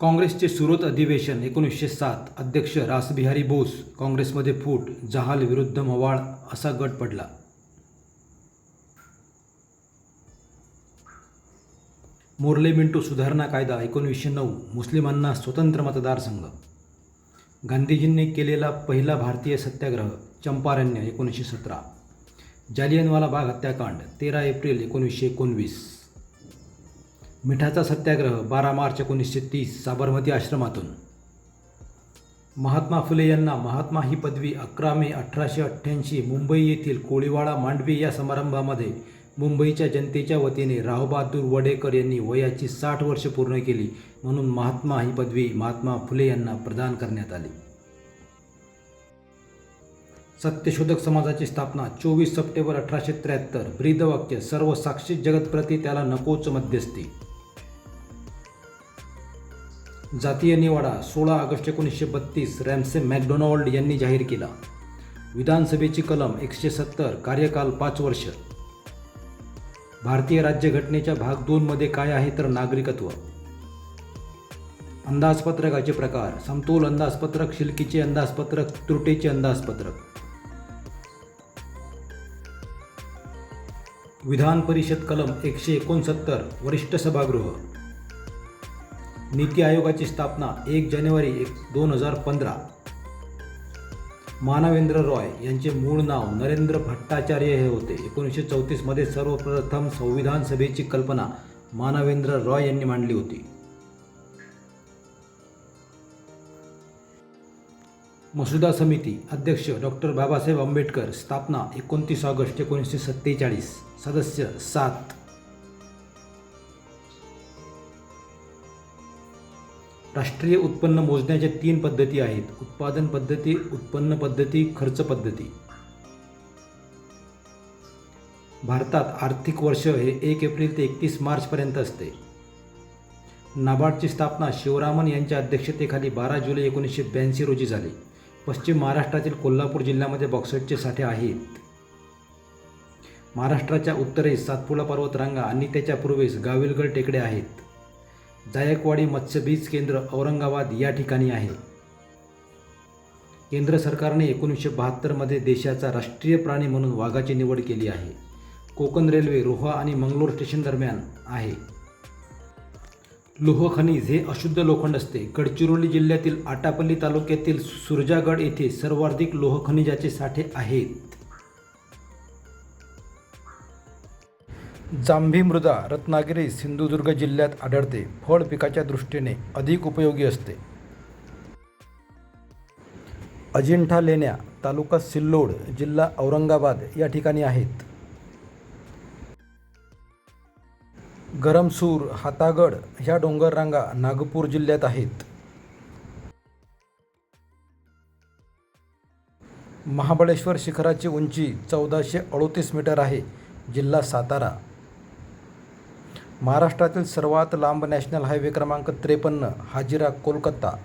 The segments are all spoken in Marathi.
काँग्रेसचे सुरत अधिवेशन एकोणीसशे सात अध्यक्ष रासबिहारी बोस काँग्रेसमध्ये फूट जहाल विरुद्ध मवाळ असा गट पडला. मोर्ले मिंटो सुधारणा कायदा एकोणीसशे नऊ मुस्लिमांना स्वतंत्र मतदारसंघ गांधीजींनी केलेला पहिला भारतीय सत्याग्रह चंपारण्य एकोणीसशे सतरा. जालियनवाला बाग हत्याकांड तेरा एप्रिल एकोणीसशे एकोणवीस. मिठाचा सत्याग्रह बारा मार्च एकोणीसशे तीस साबरमती आश्रमातून. महात्मा फुले यांना महात्मा ही पदवी अकरा मे अठराशे अठ्ठ्याऐंशी मुंबई येथील कोळीवाडा मांडवी या समारंभामध्ये मुंबईच्या जनतेच्या वतीने रावबहादूर वडेकर यांनी वयाची साठ वर्ष पूर्ण केली म्हणून महात्मा ही पदवी महात्मा फुले यांना प्रदान करण्यात आली. सत्यशोधक समाजाची स्थापना चोवीस सप्टेंबर अठराशे त्र्याहत्तर ब्रीदवाक्य सर्व साक्षी जगतप्रती त्याला नकोच मध्यस्थी. जातीय निवाडा सोळा ऑगस्ट एकोणीसशे बत्तीस रॅमसे मॅकडोनाल्ड यांनी जाहीर केला. विधानसभेची कलम एकशे सत्तर कार्यकाल पाच वर्ष. भारतीय राज्यघटनेच्या भाग दोनमध्ये काय आहे तर नागरिकत्व. अंदाजपत्रकाचे प्रकार समतोल अंदाजपत्रक शिल्कीचे अंदाजपत्रक त्रुटीचे अंदाजपत्रक. विधान परिषद कलम एकशे एकोणसत्तर वरिष्ठ सभागृह. नीती आयोगाची स्थापना एक जानेवारी एक दोन हजार पंधरा. मानवेंद्र रॉय यांचे मूळ नाव नरेंद्र भट्टाचार्य हे होते. एकोणीसशे चौतीसमध्ये सर्वप्रथम संविधान सभेची कल्पना मानवेंद्र रॉय यांनी मांडली होती. मसुदा समिती अध्यक्ष डॉक्टर बाबासाहेब आंबेडकर स्थापना एकोणतीस ऑगस्ट एकोणीसशे सत्तेचाळीस. सदस्य सात. राष्ट्रीय उत्पन्न मोजण्याच्या तीन पद्धती आहेत. उत्पादन पद्धती उत्पन्न पद्धती खर्च पद्धती. भारतात आर्थिक वर्ष हे एक एप्रिल ते एकतीस मार्चपर्यंत असते. नाबार्डची स्थापना शिवरामन यांच्या अध्यक्षतेखाली बारा जुलै एकोणीसशे ब्याऐंशी रोजी झाली. पश्चिम महाराष्ट्रातील कोल्हापूर जिल्ह्यामध्ये बॉक्साईटचे साठे आहेत. महाराष्ट्राच्या उत्तरेस सातपुडा पर्वतरांगा आणि त्याच्या पूर्वेस गाविलगड टेकडे आहेत. जायकवाडी मत्स्यबीज केंद्र औरंगाबाद या ठिकाणी आहे. केंद्र सरकारने एकोणीसशे बहात्तरमध्ये देशाचा राष्ट्रीय प्राणी म्हणून वाघाची निवड केली आहे. कोकण रेल्वे रोहा आणि मंगलोर स्टेशन दरम्यान आहे. लोह खनिज हे अशुद्ध लोखंड असते. गडचिरोली जिल्ह्यातील आटापल्ली तालुक्यातील सुरजागड येथे सर्वाधिक लोह खनिजाचे साठे आहेत. जांभी मृदा रत्नागिरी सिंधुदुर्ग जिल्ह्यात आढळते. फळ पिकाच्या दृष्टीने अधिक उपयोगी असते. अजिंठा लेण्या तालुका सिल्लोड जिल्हा औरंगाबाद या ठिकाणी आहेत. गरमसूर हातागड ह्या डोंगररांगा नागपूर जिल्ह्यात आहेत. महाबळेश्वर शिखराची उंची चौदाशे अडोतीस मीटर आहे. जिल्हा सातारा महाराष्ट्रातील सर्वात लांब नॅशनल हायवे क्रमांक त्रेपन्न हाजिरा कोलकाता.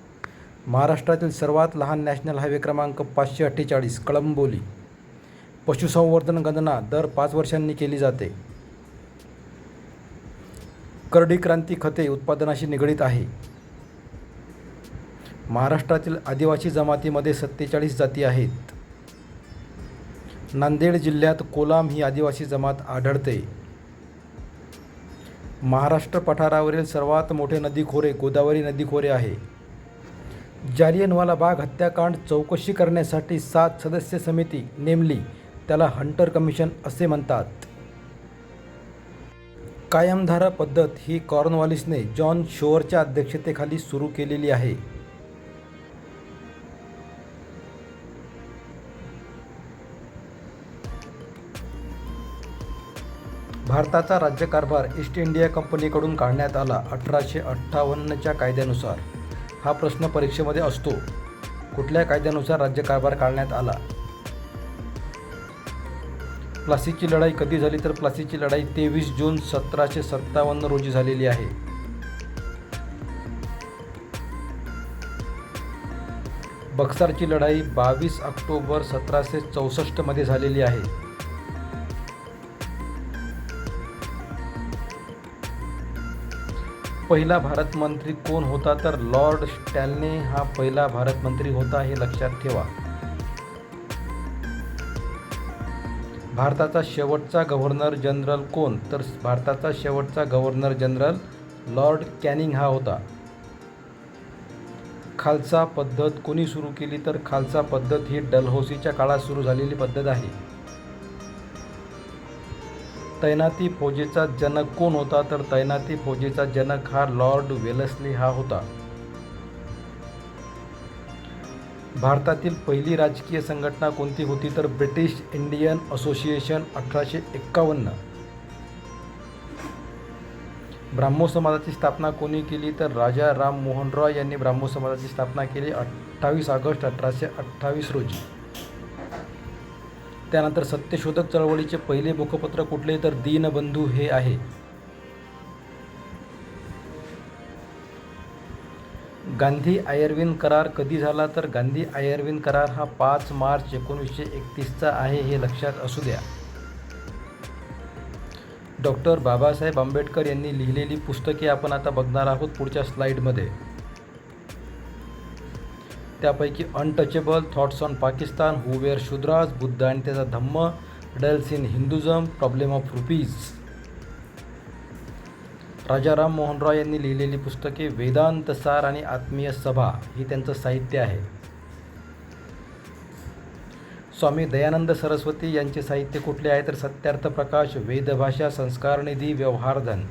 महाराष्ट्रातील सर्वात लहान नॅशनल हायवे क्रमांक पाचशे अठ्ठेचाळीस कळंबोली. पशुसंवर्धन गणना दर पाच वर्षांनी केली जाते. करडी क्रांती खते उत्पादनाशी निगडीत आहे. महाराष्ट्रातील आदिवासी जमातीमध्ये सत्तेचाळीस जाती आहेत. नांदेड जिल्ह्यात कोलाम ही आदिवासी जमात आढळते. महाराष्ट्र पठारावरील सर्वात मोठे नदीखोरे गोदावरी नदीखोरे आहे. जालियनवाला बाग हत्याकांड चौकशी करण्यासाठी सात सदस्य समिती नेमली त्याला हंटर कमिशन असे म्हणतात. कायमधारा पद्धत ही कॉर्नवॉलिसने जॉन शोअरच्या अध्यक्षतेखाली सुरू केलेली आहे. भारताचा राज्यकारभार ईस्ट इंडिया कंपनीकडून काढण्यात आला अठराशे अठ्ठावन्नच्या कायद्यानुसार. हा प्रश्न परीक्षेमध्ये असतो. कुठल्या कायद्यानुसार राज्यकारभार काढण्यात आला? प्लासीची लढाई कधी झाली तर प्लासीची लढाई तेवीस जून सतराशे सत्तावन्न रोजी झालेली आहे. बक्सारची लढाई बावीस ऑक्टोबर सतराशे चौसष्टमध्ये झालेली आहे. पहिला भारत मंत्री कोण होता? तर लॉर्ड स्टॅलने हा पहिला भारत मंत्री होता हे लक्षात ठेवा. भारताचा शेवटचा गव्हर्नर जनरल कोण? तर भारताचा शेवटचा गव्हर्नर जनरल लॉर्ड कॅनिंग हा होता. खालसा पद्धत कोणी सुरू केली? तर खालसा पद्धत ही डलहौसीच्या काळात सुरू झालेली पद्धत आहे. तैनाती फौजेचा जनक कोण होता? तर तैनाती फौजेचा जनक हा लॉर्ड वेलस्ली हा होता. भारतातील पहिली राजकीय संघटना कोणती होती? तर ब्रिटिश इंडियन असोसिएशन अठराशे एक्कावन्न. ब्राह्मो समाजाची स्थापना कोणी केली? तर राजा राम मोहन रॉय यांनी ब्राह्मो समाजाची स्थापना केली अठ्ठावीस ऑगस्ट अठराशे अठ्ठावीस रोजी. त्यानंतर सत्यशोधक चळवळीचे पहिले मुखपत्र कुठले तर दीनबंधू हे आहे. गांधी आयर्विन करार कधी झाला तर गांधी आयर्विन करार हा पाच मार्च एकोणीसशे एकतीसचा आहे हे लक्षात असू द्या. डॉक्टर बाबासाहेब आंबेडकर यांनी लिहिलेली पुस्तके आपण आता बघणार आहोत पुढच्या स्लाईडमध्ये त्यापैकी untouchable thoughts on Pakistan who were Buddha आणि त्याचा Dhamma riddles in Hinduism problem of rupees Raja Ram Mohan Roy यांनी लिहिलेली पुस्तके वेदांत सार आणि आत्मीय सभा ही त्यांचं साहित्य आहे. स्वामी दयानंद सरस्वती यांचे साहित्य कुठले आहे? तर सत्यार्थ प्रकाश वेदभाषा संस्कारनिधी व्यवहारधन